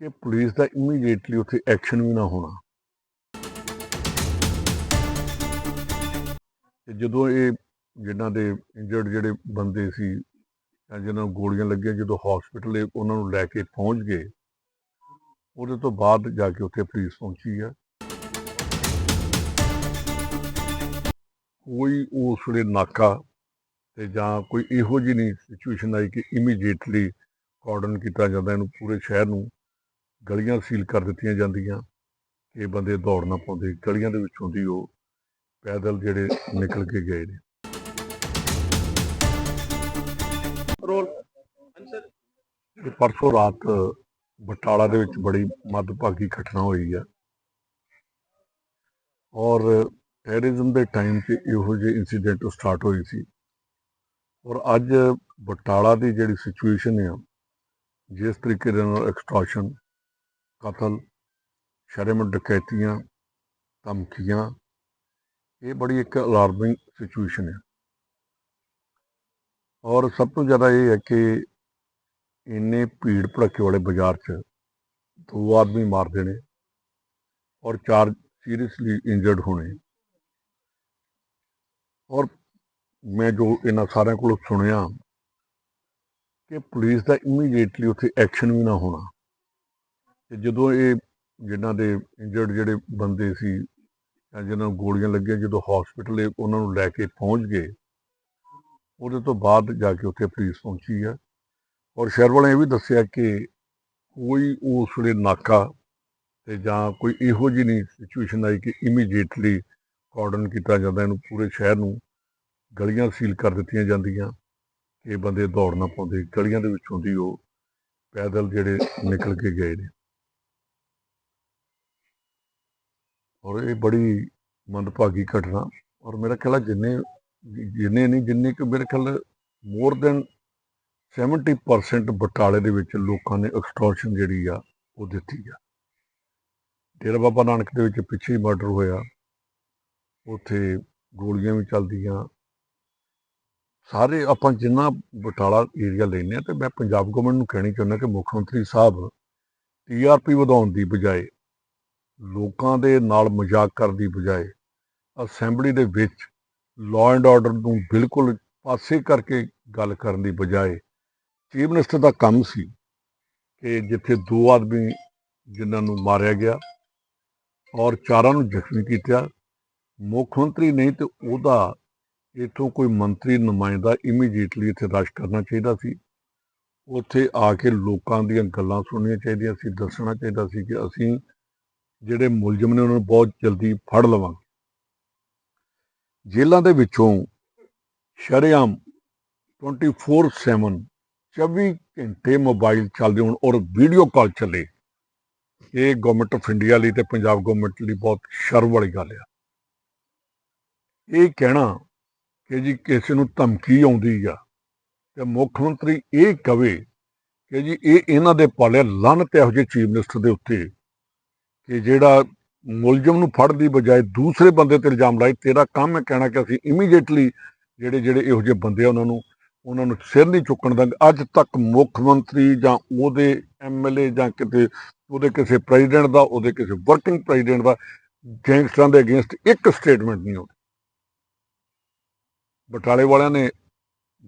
ਕਿ ਪੁਲਿਸ ਦਾ ਇਮੀਡੀਏਟਲੀ ਉੱਥੇ ਐਕਸ਼ਨ ਵੀ ਨਾ ਹੋਣਾ। ਤੇ ਜਦੋਂ ਇਹ ਜਿਨ੍ਹਾਂ ਦੇ ਇੰਜਰਡ ਜਿਹੜੇ ਬੰਦੇ ਸੀ ਜਾਂ ਜਿਨ੍ਹਾਂ ਨੂੰ ਗੋਲੀਆਂ ਲੱਗੀਆਂ, ਜਦੋਂ ਹਸਪੀਟਲ ਉਹਨਾਂ ਨੂੰ ਲੈ ਕੇ ਪਹੁੰਚ ਗਏ, ਉਹਦੇ ਤੋਂ ਬਾਅਦ ਜਾ ਕੇ ਉੱਥੇ ਪੁਲਿਸ ਪਹੁੰਚੀ ਹੈ ਕੋਈ ਉਸ ਵੇਲੇ ਨਾਕਾ ਤੇ ਜਾਂ ਕੋਈ ਇਹੋ ਜਿਹੀ ਨਹੀਂ ਸਿਚੁਏਸ਼ਨ ਆਈ ਕਿ ਇਮੀਡੀਏਟਲੀ ਕਾਰਡਨ ਕੀਤਾ ਜਾਂਦਾ ਇਹਨੂੰ ਪੂਰੇ ਸ਼ਹਿਰ ਨੂੰ। ਗਲੀਆਂ ਸੀਲ ਕਰ ਦਿੱਤੀਆਂ ਜਾਂਦੀਆਂ ਕਿ ਬੰਦੇ ਦੌੜ ਨਾ ਪਾਉਂਦੇ ਗਲੀਆਂ ਦੇ ਵਿੱਚੋਂ ਦੀ ਉਹ ਪੈਦਲ ਜਿਹੜੇ ਨਿਕਲ ਕੇ ਗਏ ਨੇ। ਰੋਲ ਇਹ ਪਰਸੋਂ ਰਾਤ ਬਟਾਲਾ ਦੇ ਵਿੱਚ ਬੜੀ ਮੱਦਭਾਗੀ ਘਟਨਾ ਹੋਈ ਆ। ਔਰ ਟੈਰਰਿਜ਼ਮ ਦੇ ਟਾਈਮ 'ਤੇ ਇਹੋ ਜਿਹੇ ਇਨਸੀਡੈਂਟ ਸਟਾਰਟ ਹੋਈ ਸੀ। ਔਰ ਅੱਜ ਬਟਾਲਾ ਦੀ ਜਿਹੜੀ ਸਿਚੁਏਸ਼ਨ ਆ ਜਿਸ ਤਰੀਕੇ ਦੇ ਨਾਲ ਐਕਸਟ੍ਰੈਸ਼ਨ ਕਤਲ, ਸ਼ਰਮ ਡਕੈਤੀਆਂ, ਧਮਕੀਆਂ, ਇਹ ਬੜੀ ਇੱਕ ਅਲਾਰਮਿੰਗ ਸਿਚੁਏਸ਼ਨ ਹੈ। ਔਰ ਸਭ ਤੋਂ ਜ਼ਿਆਦਾ ਇਹ ਹੈ ਕਿ ਇੰਨੇ ਭੀੜ ਭੜੱਕੇ ਵਾਲੇ ਬਾਜ਼ਾਰ 'ਚ ਦੋ ਆਦਮੀ ਮਾਰਦੇ ਨੇ ਔਰ ਚਾਰ ਸੀਰੀਅਸਲੀ ਇੰਜਰਡ ਹੋਣੇ। ਔਰ ਮੈਂ ਜੋ ਇਹਨਾਂ ਸਾਰਿਆਂ ਕੋਲੋਂ ਸੁਣਿਆ ਕਿ ਪੁਲਿਸ ਦਾ ਇਮੀਡੀਏਟਲੀ ਉੱਥੇ ਐਕਸ਼ਨ ਵੀ ਨਾ ਹੋਣਾ। ਤੇ ਜਦੋਂ ਇਹ ਜਿਨ੍ਹਾਂ ਦੇ ਇੰਜਰਡ ਜਿਹੜੇ ਬੰਦੇ ਸੀ ਜਾਂ ਜਿਨ੍ਹਾਂ ਨੂੰ ਗੋਲੀਆਂ ਲੱਗੀਆਂ, ਜਦੋਂ ਹਸਪੀਟਲ ਉਹਨਾਂ ਨੂੰ ਲੈ ਕੇ ਪਹੁੰਚ ਗਏ, ਉਹਦੇ ਤੋਂ ਬਾਅਦ ਜਾ ਕੇ ਉੱਥੇ ਪੁਲਿਸ ਪਹੁੰਚੀ ਆ। ਔਰ ਸ਼ਹਿਰ ਵਾਲਿਆਂ ਇਹ ਵੀ ਦੱਸਿਆ ਕਿ ਕੋਈ ਉਸ ਵੇਲੇ ਨਾਕਾ ਤੇ ਜਾਂ ਕੋਈ ਇਹੋ ਜਿਹੀ ਨਹੀਂ ਸਿਚੁਏਸ਼ਨ ਆਈ ਕਿ ਇਮੀਡੀਏਟਲੀ ਕਾਰਡਨ ਕੀਤਾ ਜਾਂਦਾ, ਇਹਨੂੰ ਪੂਰੇ ਸ਼ਹਿਰ ਨੂੰ ਗਲੀਆਂ ਸੀਲ ਕਰ ਦਿੱਤੀਆਂ ਜਾਂਦੀਆਂ, ਕਿ ਬੰਦੇ ਦੌੜ ਨਾ ਪਾਉਂਦੇ, ਗਲੀਆਂ ਦੇ ਵਿੱਚੋਂ ਦੀ ਉਹ ਪੈਦਲ ਜਿਹੜੇ ਨਿਕਲ ਕੇ ਗਏ ਨੇ। ਔਰ ਇਹ ਬੜੀ ਮੰਦਭਾਗੀ ਘਟਨਾ। ਔਰ ਮੇਰਾ ਖਿਆਲ ਹੈ ਜਿੰਨੇ ਜਿੰਨੇ ਨਹੀਂ, ਜਿੰਨੇ ਕਿ ਮੇਰੇ ਖਿਆਲ ਮੋਰ ਦੈਨ 70% ਬਟਾਲੇ ਦੇ ਵਿੱਚ ਲੋਕਾਂ ਨੇ ਐਕਸਟ੍ਰੈਸ਼ਨ ਜਿਹੜੀ ਆ, ਉਹ ਦਿੱਤੀ ਆ। ਡੇਰਾ ਬਾਬਾ ਨਾਨਕ ਦੇ ਵਿੱਚ ਪਿੱਛੇ ਹੀ ਮਰਡਰ ਹੋਇਆ। ਉੱਥੇ ਗੋਲੀਆਂ ਵੀ ਚੱਲਦੀਆਂ। ਸਾਰੇ ਆਪਾਂ ਜਿੰਨਾ ਬਟਾਲਾ ਏਰੀਆ ਲੈਨੇ ਆ, ਤੇ ਮੈਂ ਪੰਜਾਬ ਗਵਰਨਮੈਂਟ ਨੂੰ ਕਹਿਣੀ ਚਾਹੁੰਦਾ ਕਿ ਮੁੱਖ ਮੰਤਰੀ ਸਾਹਿਬ ਟੀਆਰਪੀ ਵਧਾਉਣ ਦੀ ਬਜਾਏ ਲੋਕਾਂ ਦੇ ਨਾਲ ਮਜ਼ਾਕ ਕਰਨ ਦੀ ਬਜਾਏ ਅਸੈਂਬਲੀ ਦੇ ਵਿੱਚ ਲਾਅ ਐਂਡ ਆਰਡਰ ਨੂੰ ਬਿਲਕੁਲ ਪਾਸੇ ਕਰਕੇ ਗੱਲ ਕਰਨ ਦੀ ਬਜਾਏ ਚੀਫ ਮਿਨਿਸਟਰ ਦਾ ਕੰਮ ਸੀ ਕਿ ਜਿੱਥੇ ਦੋ ਆਦਮੀ ਜਿਨ੍ਹਾਂ ਨੂੰ ਮਾਰਿਆ ਗਿਆ ਔਰ ਚਾਰਾਂ ਨੂੰ ਜ਼ਖਮੀ ਕੀਤਾ, ਮੁੱਖ ਮੰਤਰੀ ਨਹੀਂ ਤੇ ਉਹਦਾ ਇਥੋਂ ਕੋਈ ਮੰਤਰੀ ਨੁਮਾਇੰਦਾ ਇਮੀਡੀਏਟਲੀ ਇੱਥੇ ਰਸ਼ ਕਰਨਾ ਚਾਹੀਦਾ ਸੀ। ਉੱਥੇ ਆ ਕੇ ਲੋਕਾਂ ਦੀਆਂ ਗੱਲਾਂ ਸੁਣਨੀਆਂ ਚਾਹੀਦੀਆਂ ਸੀ, ਦੱਸਣਾ ਚਾਹੀਦਾ ਸੀ ਕਿ ਅਸੀਂ ਜਿਹੜੇ ਮੁਲਜ਼ਮ ਨੇ ਉਹਨਾਂ ਨੂੰ ਬਹੁਤ ਜਲਦੀ ਫੜ ਲਵਾਂਗੇ। ਜੇਲ੍ਹਾਂ ਦੇ ਵਿੱਚੋਂ ਸ਼ਰੇਆਮ 24/7 24 ਘੰਟੇ ਮੋਬਾਈਲ ਚੱਲਦੇ ਹੋਣ ਔਰ ਵੀਡੀਓ ਕਾਲ ਚੱਲੇ। ਇਹ ਗਵਰਨਮੈਂਟ ਆਫ ਇੰਡੀਆ ਲਈ ਤੇ ਪੰਜਾਬ ਗਵਰਨਮੈਂਟ ਲਈ ਬਹੁਤ ਸ਼ਰਮ ਵਾਲੀ ਗੱਲ ਆ। ਇਹ ਕਹਿਣਾ ਕਿ ਜੀ ਕਿਸੇ ਨੂੰ ਧਮਕੀ ਆਉਂਦੀ ਆ ਤੇ ਮੁੱਖ ਮੰਤਰੀ ਇਹ ਕਵੇ ਕਿ ਜੀ ਇਹ ਇਹਨਾਂ ਦੇ ਪਾਲੇ ਤੇ ਇਹੋ ਜਿਹੇ ਚੀਫ ਮਿਨਿਸਟਰ ਦੇ ਉੱਤੇ ਕਿ ਜਿਹੜਾ ਮੁਲਜ਼ਮ ਨੂੰ ਫੜ ਦੀ ਬਜਾਏ ਦੂਸਰੇ ਬੰਦੇ ਤੇ ਇਲਜ਼ਾਮ ਲਾਏ, ਤੇਰਾ ਕੰਮ ਹੈ ਕਹਿਣਾ ਕਿ ਅਸੀਂ ਇਮੀਡੀਏਟਲੀ ਜਿਹੜੇ ਜਿਹੜੇ ਇਹੋ ਜਿਹੇ ਬੰਦੇ ਆ ਉਹਨਾਂ ਨੂੰ ਉਹਨਾਂ ਨੂੰ ਸਿਰ ਨਹੀਂ ਚੁੱਕਣ ਦਾਂਗੇ। ਅੱਜ ਤੱਕ ਮੁੱਖ ਮੰਤਰੀ ਜਾਂ ਉਹਦੇ ਐਮਐਲਏ ਜਾਂ ਕਿਤੇ ਉਹਦੇ ਕਿਸੇ ਪ੍ਰੈਜ਼ੀਡੈਂਟ ਦਾ, ਉਹਦੇ ਕਿਸੇ ਵਰਕਿੰਗ ਪ੍ਰੈਜ਼ੀਡੈਂਟ ਦਾ ਗੈਂਗਸਟਰਾਂ ਦੇ ਅਗੇਂਸਟ ਇੱਕ ਸਟੇਟਮੈਂਟ ਨਹੀਂ ਹੋਈ ਬਟਾਲੇ ਵਾਲਿਆਂ ਨੇ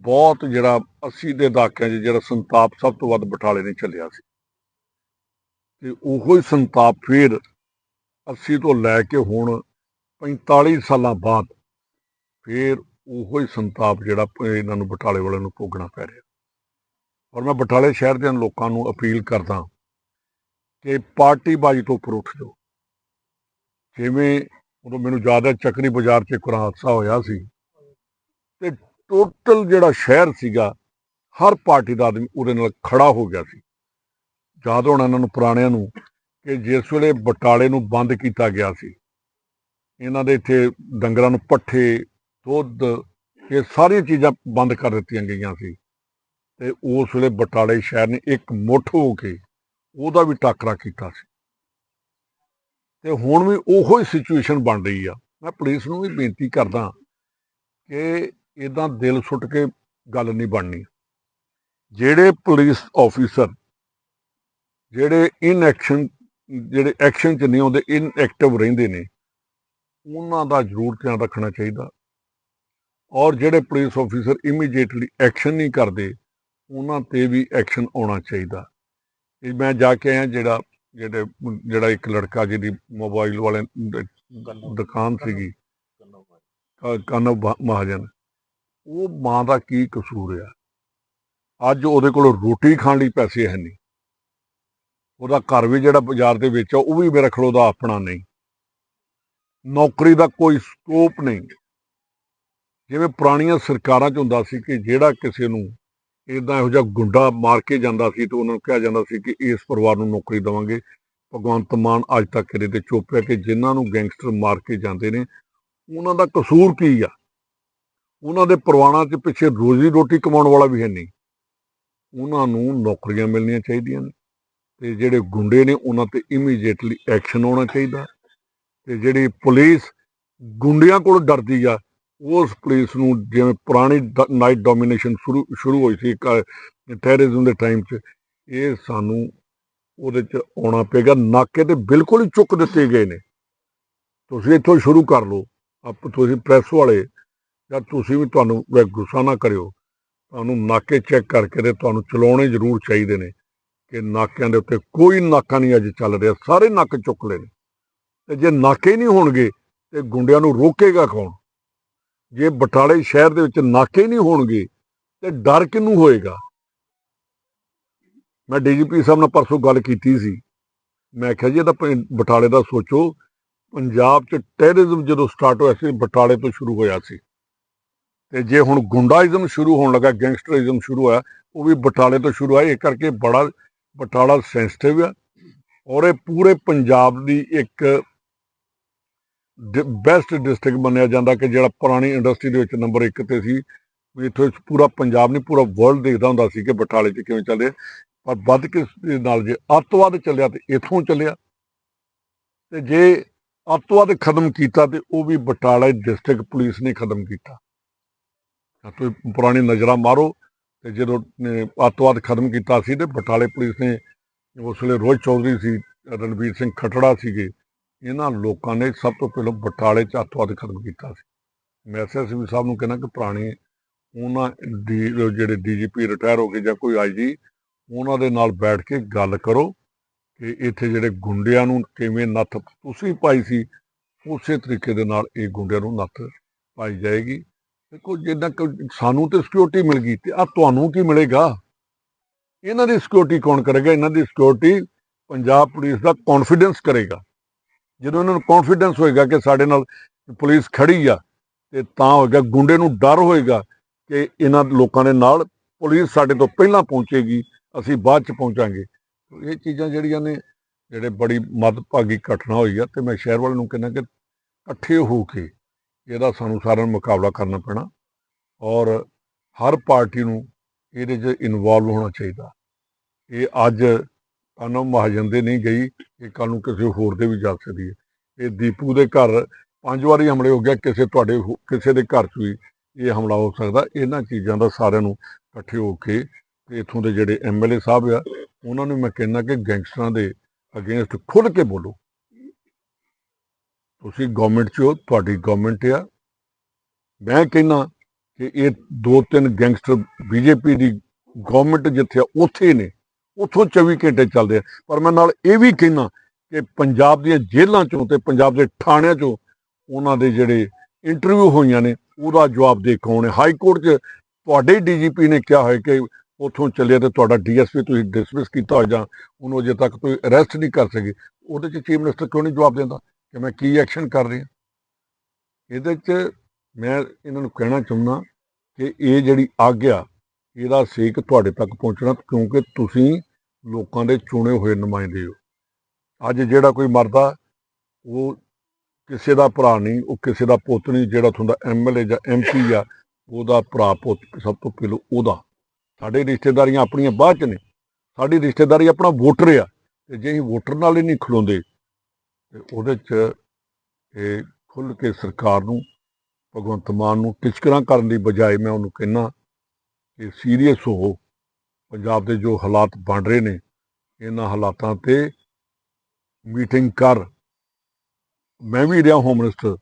ਬਹੁਤ ਜਿਹੜਾ 80 ਦੇ ਦਹਾਕਿਆਂ 'ਚ ਜਿਹੜਾ ਸੰਤਾਪ ਸਭ ਤੋਂ ਵੱਧ ਬਟਾਲੇ ਨੇ ਚੱਲਿਆ ਸੀ। ਤੇ ਉਹੋ ਹੀ ਸੰਤਾਪ ਫਿਰ 80 ਤੋਂ ਲੈ ਕੇ ਹੁਣ 45 ਸਾਲਾਂ ਬਾਅਦ ਫਿਰ ਉਹੋ ਹੀ ਸੰਤਾਪ ਜਿਹੜਾ ਇਹਨਾਂ ਨੂੰ ਬਟਾਲੇ ਵਾਲਿਆਂ ਨੂੰ ਭੋਗਣਾ ਪੈ ਰਿਹਾ। ਔਰ ਮੈਂ ਬਟਾਲੇ ਸ਼ਹਿਰ ਦੇ ਲੋਕਾਂ ਨੂੰ ਅਪੀਲ ਕਰਦਾ ਕਿ ਪਾਰਟੀਬਾਜ਼ੀ ਤੋਂ ਉੱਪਰ ਉੱਠ ਜਾਓ। ਜਿਵੇਂ ਉਦੋਂ ਮੈਨੂੰ ਯਾਦ ਹੈ ਚੱਕਰੀ ਬਾਜ਼ਾਰ 'ਚ ਇੱਕ ਹਾਦਸਾ ਹੋਇਆ ਸੀ ਤੇ ਟੋਟਲ ਜਿਹੜਾ ਸ਼ਹਿਰ ਸੀਗਾ, ਹਰ ਪਾਰਟੀ ਦਾ ਆਦਮੀ ਉਹਦੇ ਨਾਲ ਖੜਾ ਹੋ ਗਿਆ ਸੀ। ਯਾਦ ਹੋਣਾ ਇਹਨਾਂ ਨੂੰ ਪੁਰਾਣਿਆਂ ਨੂੰ ਕਿ ਜਿਸ ਵੇਲੇ ਬਟਾਲੇ ਨੂੰ ਬੰਦ ਕੀਤਾ ਗਿਆ ਸੀ, ਇਹਨਾਂ ਦੇ ਇੱਥੇ ਡੰਗਰਾਂ ਨੂੰ ਪੱਠੇ, ਦੁੱਧ ਇਹ ਸਾਰੀਆਂ ਚੀਜ਼ਾਂ ਬੰਦ ਕਰ ਦਿੱਤੀਆਂ ਗਈਆਂ ਸੀ ਤੇ ਉਸ ਵੇਲੇ ਬਟਾਲੇ ਸ਼ਹਿਰ ਨੇ ਇੱਕ ਮੁੱਠ ਹੋ ਕੇ ਉਹਦਾ ਵੀ ਟਾਕਰਾ ਕੀਤਾ ਸੀ। ਤੇ ਹੁਣ ਵੀ ਉਹੋ ਹੀ ਸਿਚੁਏਸ਼ਨ ਬਣ ਰਹੀ ਆ। ਮੈਂ ਪੁਲਿਸ ਨੂੰ ਵੀ ਬੇਨਤੀ ਕਰਦਾ ਕਿ ਇਦਾਂ ਦਿਲ ਸੁੱਟ ਕੇ ਗੱਲ ਨਹੀਂ ਬਣਨੀ। ਜਿਹੜੇ ਪੁਲਿਸ ਆਫੀਸਰ ਜਿਹੜੇ ਇਨ ਐਕਸ਼ਨ ਜਿਹੜੇ ਐਕਸ਼ਨ 'ਚ ਨਹੀਂ ਆਉਂਦੇ ਇਨ ਐਕਟਿਵ ਰਹਿੰਦੇ ਨੇ ਉਹਨਾਂ ਦਾ ਜ਼ਰੂਰ ਧਿਆਨ ਰੱਖਣਾ ਚਾਹੀਦਾ। ਔਰ ਜਿਹੜੇ ਪੁਲਿਸ ਆਫੀਸਰ ਇਮੀਡੀਏਟਲੀ ਐਕਸ਼ਨ ਨਹੀਂ ਕਰਦੇ ਉਹਨਾਂ ਤੇ ਵੀ ਐਕਸ਼ਨ ਆਉਣਾ ਚਾਹੀਦਾ। ਇਹ ਮੈਂ ਜਾ ਕੇ ਆਇਆ ਜਿਹੜਾ ਜਿਹੜੇ ਜਿਹੜਾ ਇੱਕ ਲੜਕਾ ਜਿਹਦੀ ਮੋਬਾਈਲ ਵਾਲੇ ਦੁਕਾਨ ਸੀਗੀ। ਕਨਵ ਮਹਾਜਨ। ਉਹ ਮਾਂ ਦਾ ਕੀ ਕਸੂਰ ਆ? ਅੱਜ ਉਹਦੇ ਕੋਲ ਰੋਟੀ ਖਾਣ ਲਈ ਪੈਸੇ ਹੈ ਨਹੀਂ। ਉਹਦਾ ਘਰ ਵੀ ਜਿਹੜਾ ਬਾਜ਼ਾਰ ਦੇ ਵਿੱਚ ਆ, ਉਹ ਵੀ ਮੇਰੇ ਖਲੋ ਦਾ ਆਪਣਾ ਨਹੀਂ। ਨੌਕਰੀ ਦਾ ਕੋਈ ਸਕੋਪ ਨਹੀਂ। ਜਿਵੇਂ ਪੁਰਾਣੀਆਂ ਸਰਕਾਰਾਂ 'ਚ ਹੁੰਦਾ ਸੀ ਕਿ ਜਿਹੜਾ ਕਿਸੇ ਨੂੰ ਇਦਾਂ ਇਹੋ ਜਿਹਾ ਗੁੰਡਾ ਮਾਰ ਕੇ ਜਾਂਦਾ ਸੀ ਤੇ ਉਹਨਾਂ ਨੂੰ ਕਿਹਾ ਜਾਂਦਾ ਸੀ ਕਿ ਇਸ ਪਰਿਵਾਰ ਨੂੰ ਨੌਕਰੀ ਦੇਵਾਂਗੇ। ਭਗਵੰਤ ਮਾਨ ਅੱਜ ਤੱਕ ਇਹਦੇ ਤੇ ਚੁੱਪ ਹੈ ਕਿ ਜਿਨ੍ਹਾਂ ਨੂੰ ਗੈਂਗਸਟਰ ਮਾਰ ਕੇ ਜਾਂਦੇ ਨੇ, ਉਹਨਾਂ ਦਾ ਕਸੂਰ ਕੀ ਆ? ਉਹਨਾਂ ਦੇ ਪਰਿਵਾਰਾਂ 'ਚ ਪਿੱਛੇ ਰੋਜ਼ੀ ਰੋਟੀ ਕਮਾਉਣ ਵਾਲਾ ਵੀ ਹੈ ਨਹੀਂ। ਉਹਨਾਂ ਨੂੰ ਨੌਕਰੀਆਂ ਮਿਲਣੀਆਂ ਚਾਹੀਦੀਆਂ ਨੇ। ਤੇ ਜਿਹੜੇ ਗੁੰਡੇ ਨੇ ਉਹਨਾਂ ਤੇ ਇਮੀਡੀਏਟਲੀ ਐਕਸ਼ਨ ਹੋਣਾ ਚਾਹੀਦਾ। ਤੇ ਜਿਹੜੀ ਪੁਲਿਸ ਗੁੰਡਿਆਂ ਕੋਲ ਡਰਦੀ ਆ, ਉਸ ਪੁਲਿਸ ਨੂੰ ਜਿਵੇਂ ਪੁਰਾਣੀ ਨਾਈਟ ਡੋਮੀਨੇਸ਼ਨ ਸ਼ੁਰੂ ਸ਼ੁਰੂ ਹੋਈ ਸੀ ਟੈਰਰਿਜ਼ਮ ਦੇ ਟਾਈਮ 'ਚ, ਇਹ ਸਾਨੂੰ ਉਹਦੇ 'ਚ ਆਉਣਾ ਪਏਗਾ। ਨਾਕੇ ਤੇ ਬਿਲਕੁਲ ਹੀ ਚੁੱਕ ਦਿੱਤੇ ਗਏ ਨੇ। ਤੁਸੀਂ ਇੱਥੋਂ ਸ਼ੁਰੂ ਕਰ ਲਓ। ਆਪ, ਤੁਸੀਂ ਪ੍ਰੈਸ ਵਾਲੇ, ਜਾਂ ਤੁਸੀਂ ਵੀ ਤੁਹਾਨੂੰ ਗੁੱਸਾ ਨਾ ਕਰਿਓ। ਤੁਹਾਨੂੰ ਨਾਕੇ ਚੈੱਕ ਕਰਕੇ ਤੇ ਤੁਹਾਨੂੰ ਚਲਾਉਣੇ ਜ਼ਰੂਰ ਚਾਹੀਦੇ ਨੇ। ਕਿ ਨਾਕਿਆਂ ਦੇ ਉੱਤੇ ਕੋਈ ਨਾਕਾ ਨਹੀਂ ਅੱਜ ਚੱਲ ਰਿਹਾ, ਸਾਰੇ ਨੱਕ ਚੁੱਕ ਲਏ ਨੇ। ਤੇ ਜੇ ਨਾਕੇ ਨਹੀਂ ਹੋਣਗੇ, ਤੇ ਗੁੰਡਿਆਂ ਨੂੰ ਰੋਕੇਗਾ ਕੌਣ? ਜੇ ਬਟਾਲੇ ਸ਼ਹਿਰ ਦੇ ਵਿੱਚ ਨਾਕੇ ਨਹੀਂ ਹੋਣਗੇ, ਤੇ ਡਰ ਕਿਹਨੂੰ ਹੋਏਗਾ? ਮੈਂ ਡੀਜੀਪੀ ਸਾਹਿਬ ਨਾਲ ਪਰਸੋਂ ਗੱਲ ਕੀਤੀ ਸੀ। ਮੈਂ ਕਿਹਾ ਜੀ ਇਹਦਾ ਪ- ਬਟਾਲੇ ਦਾ ਸੋਚੋ, ਪੰਜਾਬ 'ਚ ਟੈਰਰਿਜ਼ਮ ਜਦੋਂ ਸਟਾਰਟ ਹੋਇਆ ਸੀ, ਬਟਾਲੇ ਤੋਂ ਸ਼ੁਰੂ ਹੋਇਆ ਸੀ। ਤੇ ਜੇ ਹੁਣ ਗੁੰਡਾਇਜ਼ਮ ਸ਼ੁਰੂ ਹੋਣ ਲੱਗਾ ਗੈਂਗਸਟਰਿਜ਼ਮ ਸ਼ੁਰੂ ਹੋਇਆ, ਉਹ ਵੀ ਬਟਾਲੇ ਤੋਂ ਸ਼ੁਰੂ ਹੋਇਆ, ਇਹ ਕਰਕੇ ਬੜਾ ਬਟਾਲਾ ਸੈਂਸਿਟਿਵ ਆ ਔਰ ਇਹ ਪੂਰੇ ਪੰਜਾਬ ਦੀ ਇੱਕ ਬੈਸਟ ਡਿਸਟ੍ਰਿਕਟ ਮੰਨਿਆ ਜਾਂਦਾ ਕਿ ਜਿਹੜਾ ਪੁਰਾਣੀ ਇੰਡਸਟਰੀ ਦੇ ਵਿੱਚ ਨੰਬਰ 1 ਤੇ ਸੀ। ਵੀ ਇੱਥੋਂ ਪੂਰਾ ਪੰਜਾਬ ਨਹੀਂ, ਪੂਰਾ ਵਰਲਡ ਦੇਖਦਾ ਹੁੰਦਾ ਸੀ ਕਿ ਬਟਾਲੇ 'ਚ ਕਿਵੇਂ ਚੱਲੇ ਪਰ ਵੱਧ ਕੇ ਨਾਲ ਜੇ ਅੱਤਵਾਦ ਚੱਲਿਆ ਤੇ ਇੱਥੋਂ ਚੱਲਿਆ। ਤੇ ਜੇ ਅੱਤਵਾਦ ਖਤਮ ਕੀਤਾ ਤੇ ਉਹ ਵੀ ਬਟਾਲਾ ਡਿਸਟ੍ਰਿਕਟ ਪੁਲਿਸ ਨੇ ਖਤਮ ਕੀਤਾ। ਤਾਂ ਪੁਰਾਣੀ ਨਜ਼ਰਾਂ ਮਾਰੋ। ਤੇ ਜਦੋਂ ਅੱਤਵਾਦ ਖਤਮ ਕੀਤਾ ਸੀ ਤੇ ਬਟਾਲੇ ਪੁਲਿਸ ਨੇ ਉਸ ਵੇਲੇ ਰੋਹਿਤ ਚੌਧਰੀ ਸੀ, ਰਣਵੀਰ ਸਿੰਘ ਖਟੜਾ ਸੀਗੇ, ਇਹਨਾਂ ਲੋਕਾਂ ਨੇ ਸਭ ਤੋਂ ਪਹਿਲਾਂ ਬਟਾਲੇ ਚ ਅੱਤਵਾਦ ਖਤਮ ਕੀਤਾ ਸੀ। ਮੈਂ ਐਸਐਸਪੀ ਸਾਹਿਬ ਨੂੰ ਕਹਿੰਦਾ ਕਿ ਪੁਰਾਣੇ ਉਹਨਾਂ ਦੀ ਜਿਹੜੇ ਡੀਜੀਪੀ ਰਿਟਾਇਰ ਹੋ ਗਏ ਜਾਂ ਕੋਈ ਆਈਜੀ ਉਹਨਾਂ ਦੇ ਨਾਲ ਬੈਠ ਕੇ ਗੱਲ ਕਰੋ ਕਿ ਇੱਥੇ ਜਿਹੜੇ ਗੁੰਡਿਆਂ ਨੂੰ ਕਿਵੇਂ ਨੱਥ ਤੁਸੀਂ ਪਾਈ ਸੀ, ਉਸੇ ਤਰੀਕੇ ਦੇ ਨਾਲ ਇਹ ਗੁੰਡਿਆਂ ਨੂੰ ਨੱਥ ਪਾਈ ਜਾਏਗੀ। ਦੇਖੋ ਜਿੱਦਾਂ ਕਿ ਸਾਨੂੰ ਤੇ ਸਿਕਿਉਰਿਟੀ ਮਿਲ ਗਈ ਤੇ ਆ ਤੁਹਾਨੂੰ ਕੀ ਮਿਲੇਗਾ? ਇਹਨਾਂ ਦੀ ਸਿਕਿਉਰਿਟੀ ਕੌਣ ਕਰੇਗਾ? ਇਹਨਾਂ ਦੀ ਸਿਕਿਉਰਿਟੀ ਪੰਜਾਬ ਪੁਲਿਸ ਦਾ ਕੌਨਫੀਡੈਂਸ ਕਰੇਗਾ। ਜਦੋਂ ਇਹਨਾਂ ਨੂੰ ਕੌਨਫੀਡੈਂਸ ਹੋਏਗਾ ਕਿ ਸਾਡੇ ਨਾਲ ਪੁਲਿਸ ਖੜੀ ਆ, ਤੇ ਤਾਂ ਹੋਏਗਾ, ਗੁੰਡੇ ਨੂੰ ਡਰ ਹੋਏਗਾ ਕਿ ਇਹਨਾਂ ਲੋਕਾਂ ਦੇ ਨਾਲ ਪੁਲਿਸ ਸਾਡੇ ਤੋਂ ਪਹਿਲਾਂ ਪਹੁੰਚੇਗੀ, ਅਸੀਂ ਬਾਅਦ ਚ ਪਹੁੰਚਾਂਗੇ। ਇਹ ਚੀਜ਼ਾਂ ਜਿਹੜੀਆਂ ਨੇ, ਜਿਹੜੇ ਬੜੀ ਮਦਭਾਗੀ ਘਟਨਾ ਹੋਈ ਆ, ਤੇ ਮੈਂ ਸ਼ਹਿਰ ਵਾਲੇ ਨੂੰ ਕਹਿੰਦਾ ਕਿ ਇਕੱਠੇ ਹੋ ਕੇ ਇਹਦਾ ਸਾਨੂੰ ਸਾਰਿਆਂ ਨੂੰ ਮੁਕਾਬਲਾ ਕਰਨਾ ਪੈਣਾ ਔਰ ਹਰ ਪਾਰਟੀ ਨੂੰ ਇਹਦੇ 'ਚ ਇਨਵੋਲਵ ਹੋਣਾ ਚਾਹੀਦਾ। ਇਹ ਅੱਜ ਕਾਨੋ ਮਹਾਜਨ ਦੇ ਨਹੀਂ ਗਈ, ਇਹ ਕੱਲ ਨੂੰ ਕਿਸੇ ਹੋਰ ਦੇ ਵੀ ਜਾ ਸਕਦੀ ਹੈ। ਇਹ ਦੀਪੂ ਦੇ ਘਰ ਪੰਜ ਵਾਰੀ ਹਮਲੇ ਹੋ ਗਿਆ, ਕਿਸੇ ਤੁਹਾਡੇ ਹੋ- ਕਿਸੇ ਦੇ ਘਰ 'ਚ ਵੀ ਇਹ ਹਮਲਾ ਹੋ ਸਕਦਾ। ਇਹਨਾਂ ਚੀਜ਼ਾਂ ਦਾ ਸਾਰਿਆਂ ਨੂੰ ਇਕੱਠੇ ਹੋ ਕੇ ਤੇ ਇਥੋਂ ਦੇ ਜਿਹੜੇ ਐਮਐਲਏ ਸਾਹਿਬ ਆ, ਉਹਨਾਂ ਨੂੰ ਮੈਂ ਕਹਿੰਦਾ ਕਿ ਗੈਂਗਸਟਰਾਂ ਦੇ ਅਗੇਂਸਟ ਖੁੱਲ ਕੇ ਬੋਲੋ। ਤੁਸੀਂ ਗਵਰਨਮੈਂਟ 'ਚ ਹੋ, ਤੁਹਾਡੀ ਗਵਰਨਮੈਂਟ ਆ। ਮੈਂ ਕਹਿੰਦਾ ਕਿ ਇਹ ਦੋ ਤਿੰਨ ਗੈਂਗਸਟਰ ਬੀਜੇਪੀ ਦੀ ਗਵਰਨਮੈਂਟ ਜਿੱਥੇ ਆ, ਉੱਥੇ ਨੇ। ਉੱਥੋਂ 24 ਘੰਟੇ ਚੱਲਦੇ ਆ। ਪਰ ਮੈਂ ਨਾਲ ਇਹ ਵੀ ਕਹਿੰਦਾ ਕਿ ਪੰਜਾਬ ਦੀਆਂ ਜੇਲ੍ਹਾਂ ਚੋਂ ਤੇ ਪੰਜਾਬ ਦੇ ਥਾਣਿਆਂ ਚੋਂ ਉਹਨਾਂ ਦੇ ਜਿਹੜੇ ਇੰਟਰਵਿਊ ਹੋਈਆਂ ਨੇ, ਉਹਦਾ ਜਵਾਬ ਦੇ ਕੌਣ ਹੈ ਹਾਈ ਕੋਰਟ 'ਚ ਤੁਹਾਡੇ ਡੀਜੀਪੀ ਨੇ ਕਿਹਾ ਹੋਇਆ ਕਿ ਉੱਥੋਂ ਚੱਲਿਆ ਤੇ ਤੁਹਾਡਾ ਡੀਐਸਪੀ ਤੁਸੀਂ ਡਿਸਮਿਸ ਕੀਤਾ ਹੋਇਆ ਜਾਂ ਉਹਨੂੰ ਅਜੇ ਤੱਕ ਤੁਸੀਂ ਅਰੈਸਟ ਨਹੀਂ ਕਰ ਸਕੇ। ਉਹਦੇ 'ਚ ਚੀਫ ਮਿਨਿਸਟਰ ਕਿਉਂ ਨਹੀਂ ਜਵਾਬ ਦਿੰਦਾ? ਕਿ ਮੈਂ ਕੀ ਐਕਸ਼ਨ ਕਰ ਰਿਹਾ। ਇਹਦੇ 'ਚ ਮੈਂ ਇਹਨਾਂ ਨੂੰ ਕਹਿਣਾ ਚਾਹੁੰਦਾ ਕਿ ਇਹ ਜਿਹੜੀ ਆਗਿਆ, ਇਹਦਾ ਸੇਕ ਤੁਹਾਡੇ ਤੱਕ ਪਹੁੰਚਣਾ, ਕਿਉਂਕਿ ਤੁਸੀਂ ਲੋਕਾਂ ਦੇ ਚੁਣੇ ਹੋਏ ਨੁਮਾਇੰਦੇ ਹੋ। ਅੱਜ ਜਿਹੜਾ ਕੋਈ ਮਰਦਾ, ਉਹ ਕਿਸੇ ਦਾ ਭਰਾ ਨਹੀਂ, ਉਹ ਕਿਸੇ ਦਾ ਪੁੱਤ ਨਹੀਂ, ਜਿਹੜਾ ਉੱਥੋਂ ਦਾ ਐਮਐਲਏ ਜਾਂ ਐਮਪੀ ਆ, ਉਹਦਾ ਭਰਾ ਪੁੱਤ ਸਭ ਤੋਂ ਪਹਿਲਾਂ ਉਹਦਾ। ਸਾਡੇ ਰਿਸ਼ਤੇਦਾਰੀਆਂ ਆਪਣੀਆਂ ਬਾਅਦ ਚ ਨੇ। ਸਾਡੀ ਰਿਸ਼ਤੇਦਾਰੀ ਆਪਣਾ ਵੋਟਰ ਆ, ਤੇ ਜੇ ਅਸੀਂ ਵੋਟਰ ਨਾਲ ਹੀ ਨਹੀਂ ਖਲੋਂਦੇ ਤੇ ਉਹਦੇ ਚ ਇਹ ਖੁੱਲ ਕੇ ਸਰਕਾਰ ਨੂੰ, ਭਗਵੰਤ ਮਾਨ ਨੂੰ ਟਿਚਕਰਾਂ ਕਰਨ ਦੀ ਬਜਾਏ ਮੈਂ ਉਹਨੂੰ ਕਹਿਣਾ ਕਿ ਸੀਰੀਅਸ ਹੋ। ਪੰਜਾਬ ਦੇ ਜੋ ਹਾਲਾਤ ਬਣ ਰਹੇ ਨੇ, ਇਹਨਾਂ ਹਾਲਾਤਾਂ ਤੇ ਮੀਟਿੰਗ ਕਰ। ਮੈਂ ਵੀ ਰਿਹਾ ਹੋਮ ਮਿਨਿਸਟਰ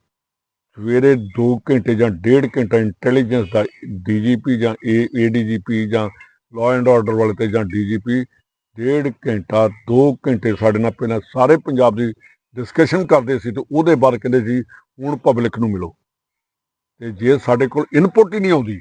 ਸਵੇਰੇ 2 ਘੰਟੇ ਜਾਂ ਡੇਢ ਘੰਟਾ ਇੰਟੈਲੀਜੈਂਸ ਦਾ ਡੀਜੀਪੀ ਜਾਂ ਏਡੀਜੀਪੀ ਜਾਂ ਲਾਅ ਐਂਡ ਆਰਡਰ ਵਾਲੇ ਤੇ ਜਾਂ ਡੀਜੀਪੀ ਡੇਢ ਘੰਟਾ 2 ਘੰਟੇ ਸਾਡੇ ਨਾਲ ਪਹਿਲਾਂ ਸਾਰੇ ਪੰਜਾਬ ਦੀ ਡਿਸਕਸ਼ਨ ਕਰਦੇ ਸੀ ਤੇ ਉਹਦੇ ਬਾਰੇ ਕਹਿੰਦੇ ਸੀ, ਹੁਣ ਪਬਲਿਕ ਨੂੰ ਮਿਲੋ। ਤੇ ਜੇ ਸਾਡੇ ਕੋਲ ਇਨਪੁਟ ਹੀ ਨਹੀਂ ਆਉਂਦੀ